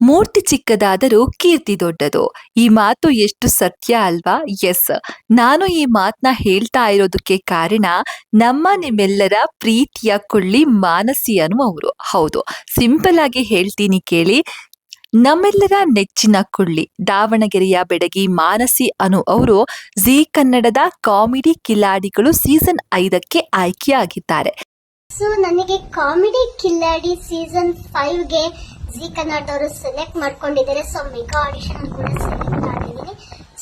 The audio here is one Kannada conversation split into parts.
ಮೂರ್ತಿ ಚಿಕ್ಕದಾದರೂ ಕೀರ್ತಿ ದೊಡ್ಡದು. ಈ ಮಾತು ಎಷ್ಟು ಸತ್ಯ ಅಲ್ವಾ? ಎಸ್ ನಾನು ಈ ಮಾತನ್ನ ಹೇಳ್ತಾ ಇರೋದಕ್ಕೆ ಕಾರಣ ನಮ್ಮ ನಿಮ್ಮೆಲ್ಲರ ಪ್ರೀತಿಯ ಕೊಳ್ಳಿ ಮಾನಸಿ ಅನ್ನುವರು ಹೌದು. ಸಿಂಪಲ್ ಆಗಿ ಹೇಳ್ತೀನಿ ಕೇಳಿ. ನಮ್ಮೆಲ್ಲರ ನೆಚ್ಚಿನ ಕೊಳ್ಳಿ, ದಾವಣಗೆರೆಯ ಬೆಡಗಿ ಮಾನಸಿ ಅನು ಅವರು ಜಿ ಕನ್ನಡದ ಕಾಮಿಡಿ ಕಿಲಾಡಿಗಳು ಸೀಸನ್ ಐದಕ್ಕೆ ಆಯ್ಕೆಯಾಗಿದ್ದಾರೆ. ಸೊ ನನಗೆ ಕಾಮಿಡಿ ಕಿಲಾಡಿ ಸೀಸನ್ ಫೈವ್ಗೆ ಜಿ ಕನ್ನಡವರು ಸೆಲೆಕ್ಟ್ ಮಾಡ್ಕೊಂಡಿದ್ದಾರೆ. ಸೊ ಮೆಗಾ ಆಡಿಷನ್ ಕೂಡ ಸೆಲೆಕ್ಟ್ ಆಗಿದ್ದೀನಿ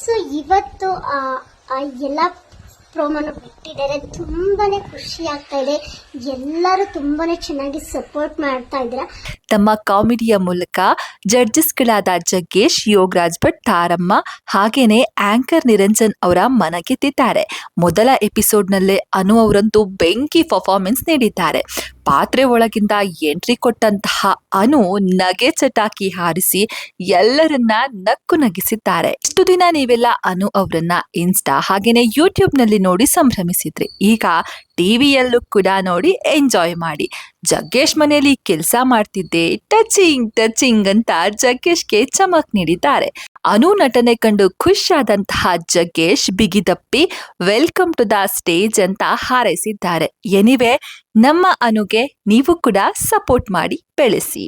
ಸೊ ಇವತ್ತು ಎಲ್ಲ ಪ್ರೋಮೋನು ಬಿಟ್ಟಿದ್ದಾರೆ ತುಂಬಾನೇ ಖುಷಿ ಆಗ್ತಾ ಇದೆ. ಎಲ್ಲರೂ ತುಂಬಾನೇ ಚೆನ್ನಾಗಿ ಸಪೋರ್ಟ್ ಮಾಡ್ತಾ ಇದ್ರ ತಮ್ಮ ಕಾಮಿಡಿಯ ಮೂಲಕ ಜಡ್ಜಸ್ಗಳಾದ ಜಗ್ಗೇಶ್, ಯೋಗರಾಜ್ ಭಟ್, ತಾರಮ್ಮ ಹಾಗೇನೆ ಆಂಕರ್ ನಿರಂಜನ್ ಅವರ ಮನಗೆದ್ದಿದ್ದಾರೆ ಮೊದಲ ಎಪಿಸೋಡ್ನಲ್ಲೇ ಅನು ಅವರಂತೂ ಬೆಂಕಿ ಪರ್ಫಾರ್ಮೆನ್ಸ್ ನೀಡಿದ್ದಾರೆ. ಪಾತ್ರೆ ಒಳಗಿಂದ ಎಂಟ್ರಿ ಕೊಟ್ಟಂತಹ ಅನು ನಗೆ ಚಟಾಕಿ ಹಾರಿಸಿ ಎಲ್ಲರನ್ನ ನಕ್ಕು ನಗಿಸಿದ್ದಾರೆ. ಇಷ್ಟು ದಿನ ನೀವೆಲ್ಲ ಅನು ಅವರನ್ನ ಇನ್ಸ್ಟಾ ಹಾಗೇನೆ ಯೂಟ್ಯೂಬ್ನಲ್ಲಿ ನೋಡಿ ಸಂಭ್ರಮಿಸಿದ್ರಿ. ಈಗ ಟಿವಿಯಲ್ಲೂ ಕೂಡ ನೋಡಿ ಎಂಜಾಯ್ ಮಾಡಿ. ಜಗ್ಗೇಶ್ ಮನೆಯಲ್ಲಿ ಕೆಲಸ ಮಾಡ್ತಿದ್ದೆ. ಟಚಿಂಗ್ ಟಚಿಂಗ್ ಅಂತ ಜಗ್ಗೇಶ್ಗೆ ಚಮಕ್ ನೀಡಿದ್ದಾರೆ. ಅನು ನಟನೆ ಕಂಡು ಖುಷಿಯಾದಂತಹ ಜಗ್ಗೇಶ್ ಬಿಗಿದಪ್ಪಿ ವೆಲ್ಕಮ್ ಟು ದ ಸ್ಟೇಜ್ ಅಂತ ಹಾರೈಸಿದ್ದಾರೆ. ಎನಿವೆ, ನಮ್ಮ ಅನುಗೆ ನೀವು ಕೂಡ ಸಪೋರ್ಟ್ ಮಾಡಿ ಬೆಳೆಸಿ.